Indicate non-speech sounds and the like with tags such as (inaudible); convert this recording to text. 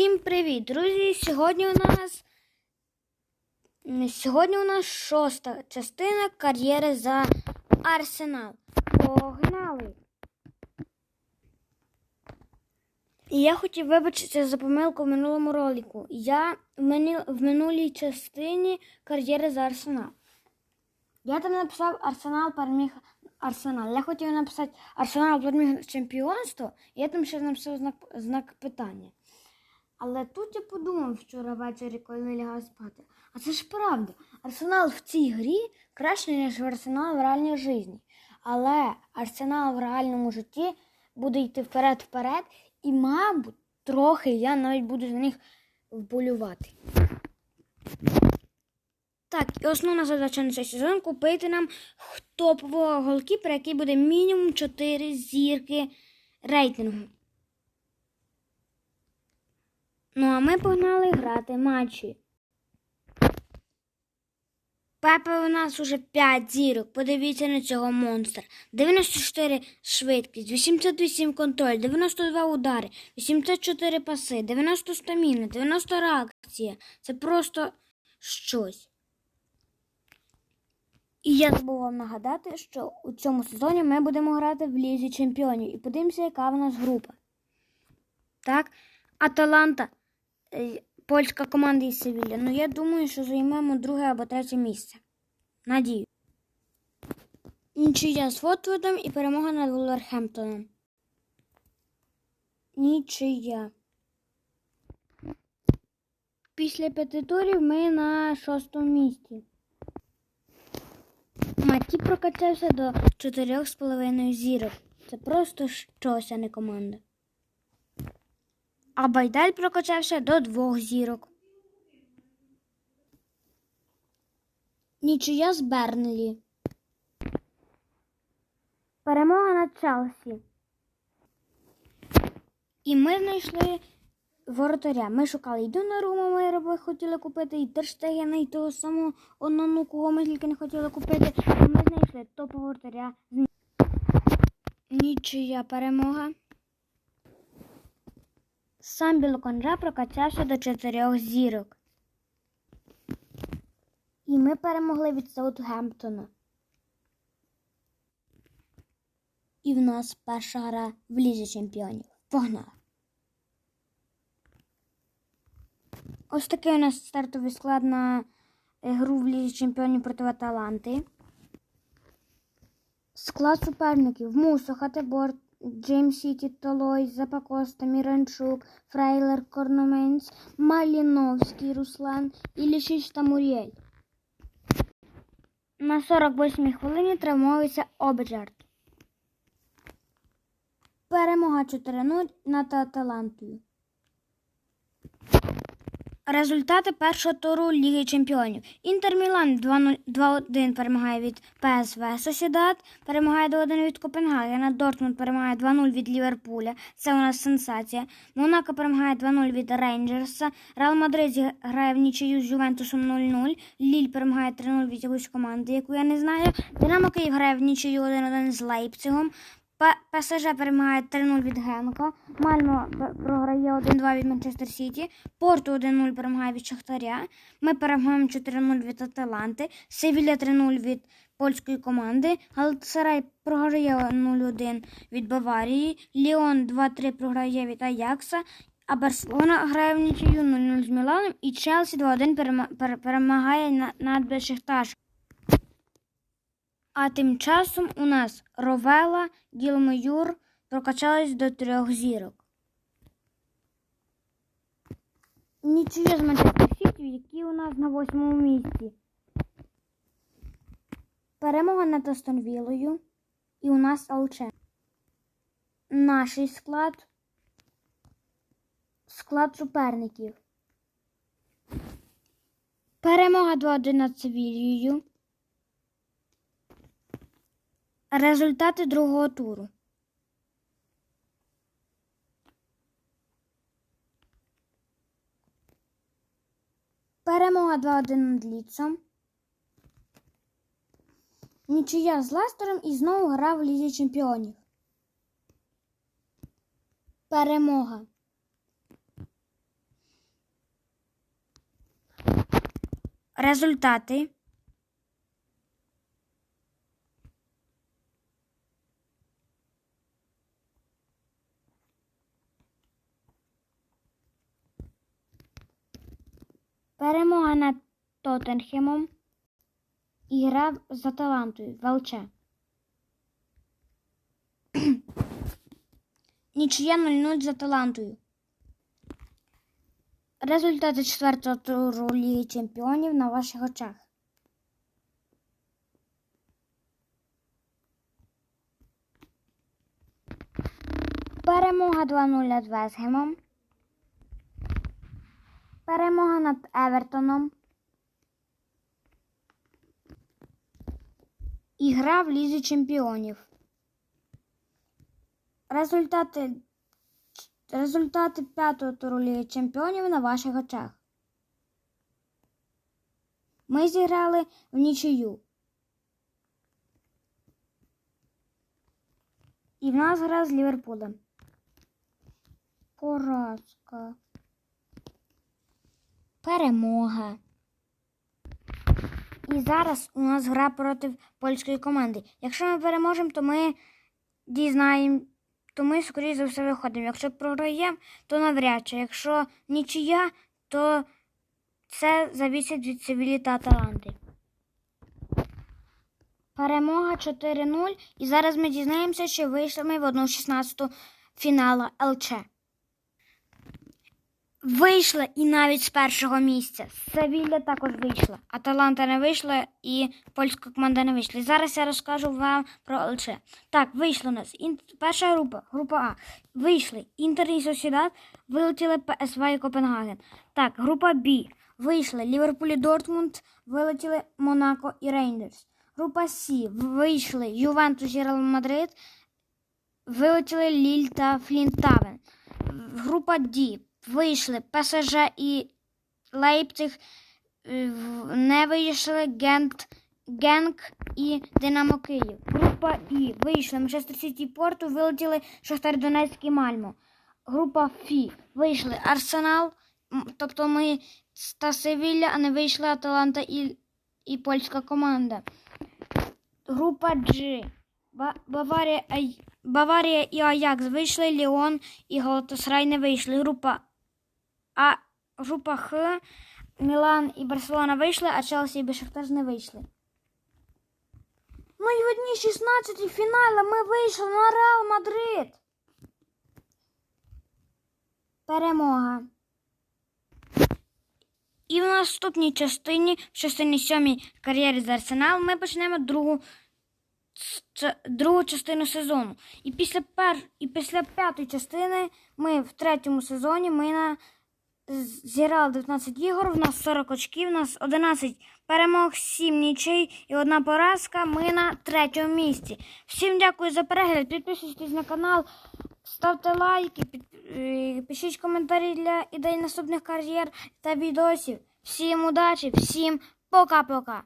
Всім привіт, друзі! Сьогодні у нас сьогодні у нас шоста частина кар'єри за Арсенал. Погнали! І я хотів вибачитися за помилку в минулому ролику. Я в, минулій частині кар'єри за Арсенал. Я там написав Арсенал переміг Арсенал. Я хотів написати Арсенал переміг чемпіонство, і я там ще написав знак, знак питання. Але тут я подумав вчора ввечері, коли лягав спати. А це ж правда. Арсенал в цій грі краще, ніж Арсенал в реальній житті. Але Арсенал в реальному житті буде йти вперед-вперед, і, мабуть, трохи я навіть буду за них вболювати. Так, і основна задача на цей сезон купити нам топового голкіпера, який буде мінімум 4 зірки рейтингу. Ну, а ми погнали грати матчі. Пепе у нас уже 5 зірок. Подивіться на цього монстра. 94 швидкість, 88 контроль, 92 удари, 84 паси, 90 стаміна, 90 реакція. Це просто щось. І я забув вам нагадати, що у цьому сезоні ми будемо грати в Лізі Чемпіонів і подивимося, яка в нас група. Так, Аталанта, польська команда із Севілля. Ну, я думаю, що займемо друге або третє місце. Надію. Нічия з Фотвудом і перемога над Вулверхемптоном. Нічия. Після п'яти турів ми на шостому місці. Маті прокачався до 4,5 зірок. Це просто щось, а не команда. А Байдаль прокачався до 2 зірок. Нічия з Бернлі. Перемога над Челсі. І ми знайшли воротаря. Ми шукали і Донарума, ми раби хотіли купити, і Терштегена, і того самого Онону, кого ми тільки не хотіли купити. Ми знайшли топ воротаря. Нічия перемога. Сам Білоконжа прокачався до чотирьох зірок. І ми перемогли від Саутгемптона. І в нас перша гра в Лізі Чемпіонів. Погнали! Ось такий у нас стартовий склад на е, гру в Лізі Чемпіонів проти Аталанти. Склад суперників Мусо, Хатебор, Джейм Сіті, Толой, Запакоста, Міранчук, Фрейлер, Корноменц, Маліновський, Руслан, Ілішич та Мурєль. На 48-й хвилині травмується Обеджарт. Перемога 4-0 над Аталантою. Результати першого туру Ліги Чемпіонів. Інтер Мілан 2-1 перемагає від ПСВ Сосідат, перемагає 2-1 від Копенгагена, Дортмунд перемагає 2-0 від Ліверпуля. Це у нас сенсація. Монако перемагає 2-0 від Рейнджерса. Реал Мадрид грає в нічию з Ювентусом 0-0. Ліль перемагає 3-0 від якоїсь команди, яку я не знаю. Динамо Київ грає в нічию 1-1 з Лейпцигом. ПСЖ перемагає 3-0 від Генка. Мальмо програє 1-2 від Манчестер Сіті. Порту 1-0 перемагає від Шахтаря. Ми перемагаємо 4-0 від Аталанти. Севілля 3-0 від польської команди. Галатасарай програє 0-1 від Баварії. Ліон 2-3 програє від Аякса. А Барселона грає в нічию 0-0 з Міланом. І Челсі 2-1 перемагає над Бешикташ. А тим часом у нас Ровела, Гілмоюр прокачались до трьох зірок. Нічия з Манчестер Сіті, які у нас на восьмому місці. Перемога над Астон Віллою. І у нас Алче. Наш склад. Склад суперників. Перемога 2-1 над Севільєю. Результати другого туру. Перемога 2-1 над ліцом. Нічия з ластером і знову гра в Лізі чемпіонів. Перемога. Результати. Перемога над Тоттенхемом і гра з Аталантою ВЛЧ. (clears throat) Нічия 0-0 з Аталантою. Результати четвертого туру Ліги Чемпіонів на ваших очах. Перемога 2-0 над Весгемом. Перемога над Евертоном. І гра в Лізі Чемпіонів. Результати, результати п'ятого туру Ліги Чемпіонів на ваших очах. Ми зіграли в нічию. І в нас гра з Ліверпулем. Поразка. Перемога. І зараз у нас гра проти польської команди. Якщо ми переможемо, то ми дізнаємо, то ми, скоріше за все, виходимо. Якщо програємо, то навряд чи. Якщо нічия, то це завісить від Севілі та Аталанти. Перемога 4-0. І зараз ми дізнаємося, що вийшли ми в 1-16 фінала ЛЧ. Вийшла і навіть з першого місця. Севілля також вийшла. Аталанта не вийшла і польська команда не вийшла. І зараз я розкажу вам про ЛЧ. Так, вийшло у нас. Ін... Перша група, група А. Вийшли Інтер і Сосідат, вилетіли ПСВ і Копенгаген. Так, група Б. Вийшли Ліверпуль і Дортмунд, вилетіли Монако і Рейндерс. Група С. Вийшли Ювентус і Реал Мадрид, вилетіли Ліль та Флінтавен. Група Д. Вийшли ПСЖ і Лейпциг, е, не вийшли Гент, Генк і Динамо Київ. Група І. Вийшли Манчестер Сіті Порту, вилетіли Шахтар Донецьк і Мальмо. Група Фі. Вийшли Арсенал, тобто ми та Севілля, а не вийшли Аталанта і, і польська команда. Група G. Баварія, Баварія і Аякс вийшли, Ліон і Галатасарай не вийшли. Група А група Х, Мілан і Барселона вийшли, а Челсі і Бешикташ не вийшли. Ну і в одній 16 фіналі ми вийшли на Реал Мадрид. Перемога. І в наступній частині, в частині сьомій кар'єри з Арсенал, ми почнемо другу, другу частину сезону. І після, пер, і після п'ятої частини ми в третьому сезоні ми на, зіграли 19 ігор, в нас 40 очків, в нас 11 перемог, 7 нічий і одна поразка. Ми на третьому місці. Всім дякую за перегляд. Підписуйтесь на канал, ставте лайки, е, пишіть коментарі для ідей наступних кар'єр та відосів. Всім удачі, всім пока-пока.